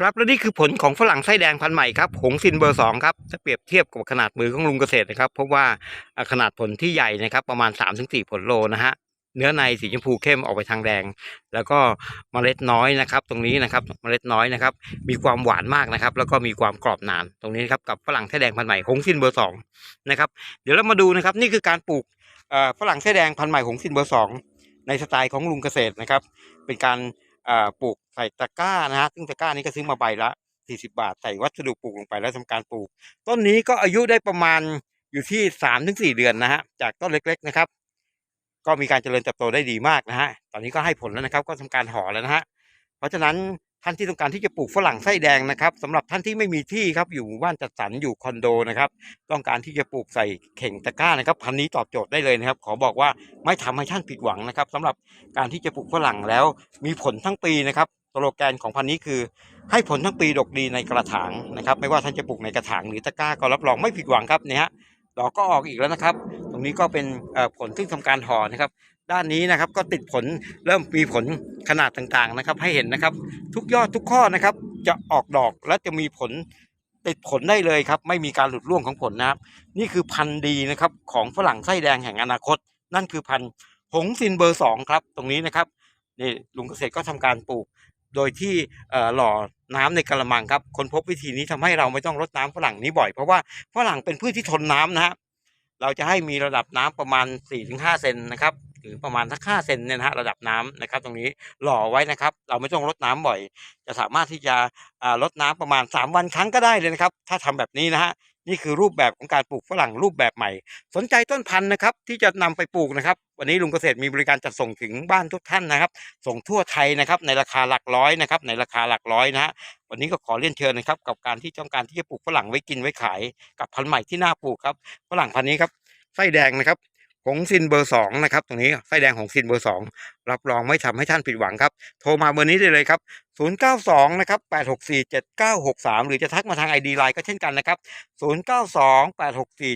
ครับและนี่คือผลของฝรั่งไส้แดงพันธุ์ใหม่ครับหงซินเบอร์สองครับถ้าเปรียบเทียบกับขนาดมือของลุงเกษตรนะครับพบว่าอ่าขนาดผลที่ใหญ่นะครับ ประมาณ 3-4 ผลโลนะฮะเนื้อในสีชมพูเข้มออกไปทางแดง แล้วก็เมล็ดน้อยนะครับ ตรงนี้นะครับเมล็ดน้อยนะครับ มีความหวานมากนะครับ แล้วก็มีความกรอบนานตรงนี้นะครับกับฝรั่งไส้แดงพันธุ์ใหม่หงซินเบอร์สองนะครับเดี๋ยวเรามาดูนะครับ นี่คือการปลูกฝรั่งไส้แดงพันธุ์ใหม่หงซินเบอร์สองในสไตล์ของลุงเกษตรนะครับ เป็นการ ปลูกใส่ตะกร้านะฮะซึ่งตะกร้านี้ก็ซื้อมาใบละ40บาท ใส่วัสดุปลูกลงไปแล้วทำการปลูก ต้นนี้ก็อายุได้ประมาณอยู่ที่3ถึง4เดือนนะฮะจากต้นเล็ก ๆนะครับ ก็มีการเจริญเติบโตได้ดีมากนะฮะตอนนี้ก็ให้ผลแล้วนะครับ ก็ทำการห่อแล้วนะฮะเพราะฉะนั้น ท่านที่ต้องการที่จะปลูกฝรั่งไส้แดงนะครับสำหรับท่านที่ไม่มีที่ครับอยู่หมู่บ้านจัดสรรอยู่คอนโดนะครับต้องการที่จะปลูกใส่เข่งตะกร้านะครับพันนี้ตอบโจทย์ได้เลยนะครับ ขอบอกว่าไม่ทำให้ท่านผิดหวังนะครับสำหรับการที่จะปลูกฝรั่งแล้วมีผลทั้งปีนะครับโลแกนของพันนี้คือ ให้ผลทั้งปีดกดีในกระถางนะครับไม่ว่าท่านจะปลูกในกระถางหรือตะกร้าก็รับรองไม่ผิดหวังครับเนี่ยฮะดอกก็ออกอีกแล้วนะครับ ตรงนี้ก็เป็นผลซึ่งทำการห่อนะครับ ด้านนี้นะครับก็ติดผลเริ่มมีผลขนาดต่างๆนะครับ ให้เห็นนะครับ ทุกยอดทุกข้อนะครับ จะออกดอกและจะมีผลติดผลได้เลยครับ ไม่มีการหลุดร่วงของผลนะครับ นี่คือพันธุ์ดีนะครับของฝรั่งไส้แดงแห่งอนาคต นั่นคือพันธุ์หงซินเบอร์สองครับ ตรงนี้นะครับนี่ลุงเกษตรก็ทำการปลูก โดยที่หล่อน้ำในกระมังครับคนพบวิธีนี้ทำให้เราไม่ต้องรดน้ำฝรั่งนี้บ่อย เพราะว่าฝรั่งเป็นพืชที่ทนน้ำนะฮะเราจะให้มีระดับน้ำประมาณ4-5เซนนะครับ หรือประมาณสัก5เซนเนี่ยนะฮะระดับน้ำนะครับ ตรงนี้หล่อไว้นะครับ เราไม่ต้องรดน้ำบ่อย จะสามารถที่จะอ่ารดน้ำประมาณ 3 วันครั้งก็ได้เลยนะครับ ถ้าทำแบบนี้นะฮะนี่คือรูปแบบของการปลูกฝรั่งรูปแบบใหม่ สนใจต้นพันธุ์นะครับ ที่จะนำไปปลูกนะครับ วันนี้ลุงเกษตรมีบริการจัดส่งถึงบ้านทุกท่านนะครับ ส่งทั่วไทยนะครับ ในราคาหลักร้อยนะครับ ในราคาหลักร้อยนะฮะวันนี้ก็ขอเรียนเชิญนะครับ กับการที่ต้องการที่จะปลูกฝรั่งไว้กินไว้ขาย กับพันธุ์ใหม่ที่น่าปลูกครับฝรั่งพันธุ์นี้ครับไส้แดงนะครับ หงซินเบอร์สองนะครับตรงนี้ไส้แดงหงซินเบอร์สองรับรองไม่ทำให้ท่านผิดหวังครับ โทรมาเบอร์นี้ได้เลยครับ 092 นะครับ 864 7963 หรือจะทักมาทาง ID Line ก็เช่นกันนะครับ 092 864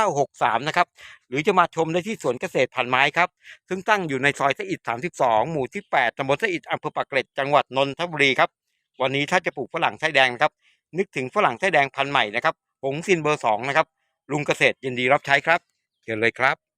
7963 นะครับ หรือจะมาชมได้ที่สวนเกษตรพันไม้ครับ ซึ่งตั้งอยู่ในซอยสะอิด 32 หมู่ที่ 8ตำบลสะอิดอำเภอปากเกร็ดจังหวัดนนทบุรีครับ วันนี้ถ้าจะปลูกฝรั่งไส้แดงนะครับ นึกถึงฝรั่งไส้แดงพันธุ์ใหม่นะครับ หงซินเบอร์2นะครับ ลุงเกษตรยินดีรับใช้ครับเชิญเลยครับ